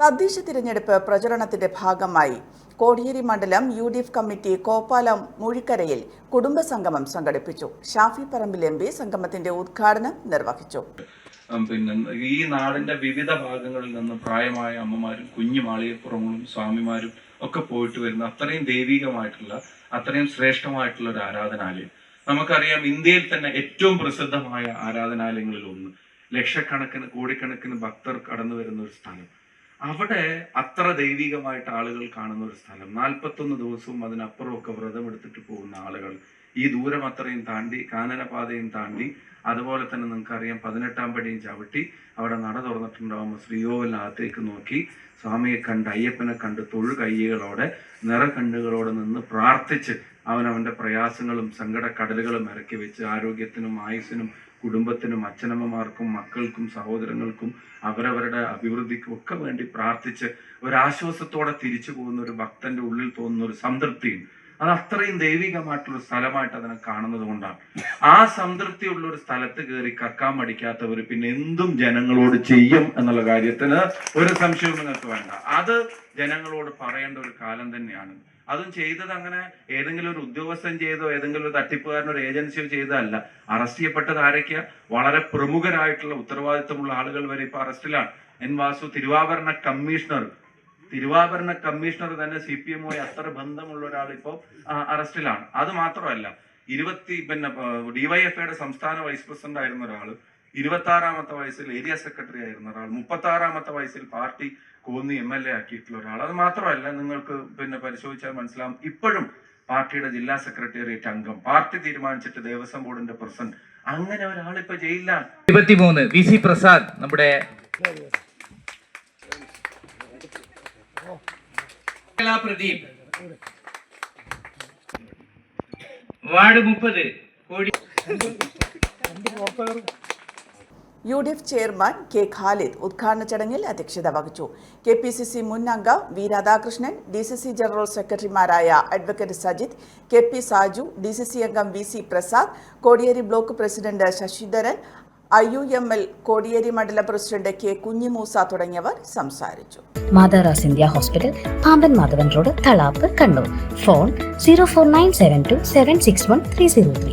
തദ്ദേശ തിരഞ്ഞെടുപ്പ് പ്രചരണത്തിന്റെ ഭാഗമായി കോടിയേരി മണ്ഡലം U D F committee Koppalam മുഴിക്കരയിൽ കുടുംബസംഗമം സംഘടിപ്പിച്ചു. ഷാഫി പറമ്പിൽ എം പി സംഗമത്തിന്റെ ഉദ്ഘാടനം നിർവഹിച്ചു. പിന്നെ ഈ നാടിന്റെ വിവിധ ഭാഗങ്ങളിൽ നിന്ന് പ്രായമായ അമ്മമാരും കുഞ്ഞു മാളികപ്പുറങ്ങളും സ്വാമിമാരും ഒക്കെ പോയിട്ട് വരുന്ന അത്രയും ദൈവികമായിട്ടുള്ള അത്രയും ശ്രേഷ്ഠമായിട്ടുള്ള ഒരു ആരാധനാലയം. നമുക്കറിയാം ഇന്ത്യയിൽ തന്നെ ഏറ്റവും പ്രസിദ്ധമായ ആരാധനാലയങ്ങളിൽ ഒന്ന്. ലക്ഷക്കണക്കിന് കോടിക്കണക്കിന് ഭക്തർ കടന്നു വരുന്ന ഒരു സ്ഥലം. അവിടെ അത്ര ദൈവികമായിട്ട് ആളുകൾ കാണുന്ന ഒരു സ്ഥലം. നാൽപ്പത്തൊന്ന് ദിവസവും അതിനപ്പുറമൊക്കെ വ്രതം എടുത്തിട്ട് പോകുന്ന ആളുകൾ. ഈ ദൂരം അത്രയും താണ്ടി കാനനപാതയും താണ്ടി അതുപോലെ തന്നെ നിങ്ങൾക്കറിയാം പതിനെട്ടാം പടിയും ചവിട്ടി അവിടെ നട തുറന്നിട്ടുണ്ടാകുമ്പോൾ ശ്രീയോവിനകത്തേക്ക് നോക്കി സ്വാമിയെ കണ്ട് അയ്യപ്പനെ കണ്ട് തൊഴു കയ്യകളോടെ നിറകണ്ണുകളോടെ നിന്ന് പ്രാർത്ഥിച്ച് അവനവന്റെ പ്രയാസങ്ങളും സങ്കടക്കടലുകളും ഇറക്കി വെച്ച് ആരോഗ്യത്തിനും ആയുസ്സിനും കുടുംബത്തിനും അച്ഛനമ്മമാർക്കും മക്കൾക്കും സഹോദരങ്ങൾക്കും അവരവരുടെ അഭിവൃദ്ധിക്കും ഒക്കെ വേണ്ടി പ്രാർത്ഥിച്ച് ഒരാശ്വാസത്തോടെ തിരിച്ചു പോകുന്ന ഒരു ഭക്തന്റെ ഉള്ളിൽ തോന്നുന്ന ഒരു സംതൃപ്തിയും അത് അത്രയും ദൈവികമായിട്ടുള്ള സ്ഥലമായിട്ട് അതിനെ കാണുന്നത് കൊണ്ടാണ്. ആ സംതൃപ്തിയുള്ള ഒരു സ്ഥലത്ത് കയറി കക്കാൻ മടിക്കാത്തവർ പിന്നെ എന്തും ജനങ്ങളോട് ചെയ്യും എന്നുള്ള കാര്യത്തിന് ഒരു സംശയവും നിങ്ങൾക്ക് വേണ്ട. അത് ജനങ്ങളോട് പറയേണ്ട ഒരു കാലം തന്നെയാണ്. അതും ചെയ്തത് അങ്ങനെ ഏതെങ്കിലും ഒരു ഉദ്യോഗസ്ഥൻ ചെയ്തോ ഏതെങ്കിലും ഒരു തട്ടിപ്പുകാരനോ ഒരു ഏജൻസിയോ ചെയ്തതല്ല അറസ്റ്റ് ചെയ്യപ്പെട്ടത് ആരൊക്കെയാ? വളരെ പ്രമുഖരായിട്ടുള്ള ഉത്തരവാദിത്തമുള്ള ആളുകൾ വരെ ഇപ്പൊ അറസ്റ്റിലാണ്. എൻ വാസു തിരുവാഭരണ കമ്മീഷണർ. തിരുവാഭരണ കമ്മീഷണർ തന്നെ സി പി എമ്മുമായി അത്ര ബന്ധമുള്ള ഒരാൾ ഇപ്പോൾ അറസ്റ്റിലാണ്. അത് മാത്രമല്ല ഇരുപത്തി പിന്നെ ഡിവൈഎഫ്ഐയുടെ സംസ്ഥാന വൈസ് പ്രസിഡന്റ് ആയിരുന്ന ഒരാൾ ഇരുപത്തി ആറാമത്തെ വയസ്സിൽ ഏരിയ സെക്രട്ടറി ആയിരുന്ന ഒരാൾ മുപ്പത്തി ആറാമത്തെ വയസ്സിൽ party Konni M L A ആക്കിയിട്ടുള്ള ഒരാൾ. അത് മാത്രമല്ല നിങ്ങൾക്ക് പിന്നെ പരിശോധിച്ചാൽ മനസ്സിലാവും ഇപ്പോഴും പാർട്ടിയുടെ ജില്ലാ സെക്രട്ടേറിയറ്റ് അംഗം പാർട്ടി തീരുമാനിച്ചിട്ട് ദേവസ്വം ബോർഡിന്റെ പ്രസിഡന്റ്. അങ്ങനെ ഒരാൾ ഇപ്പൊ ജയിലിലാണ്. ഇരുപത്തിമൂന്ന് വി. സി. പ്രസാദ് നമ്മുടെ പ്രദീപ്. വാർഡ് മുപ്പത് കോടി U D F chairman K Khalid ഉദ്ഘാടന ചടങ്ങിൽ അധ്യക്ഷത വഹിച്ചു. കെ പി സി സി മുൻ അംഗം V Radhakrishnan D C C general സെക്രട്ടറിമാരായ advocate Sajith K P Saju D C C അംഗം V C Prasad Kodiyeri block president Sasidharan I U M L Kodiyeri മണ്ഡലം president K Kunhimoosa തുടങ്ങിയവർ സംസാരിച്ചു. മാതാറാസ് India hospital Pamban Madhavan road Thalap Kannur phone zero four nine seven two seven six one three zero three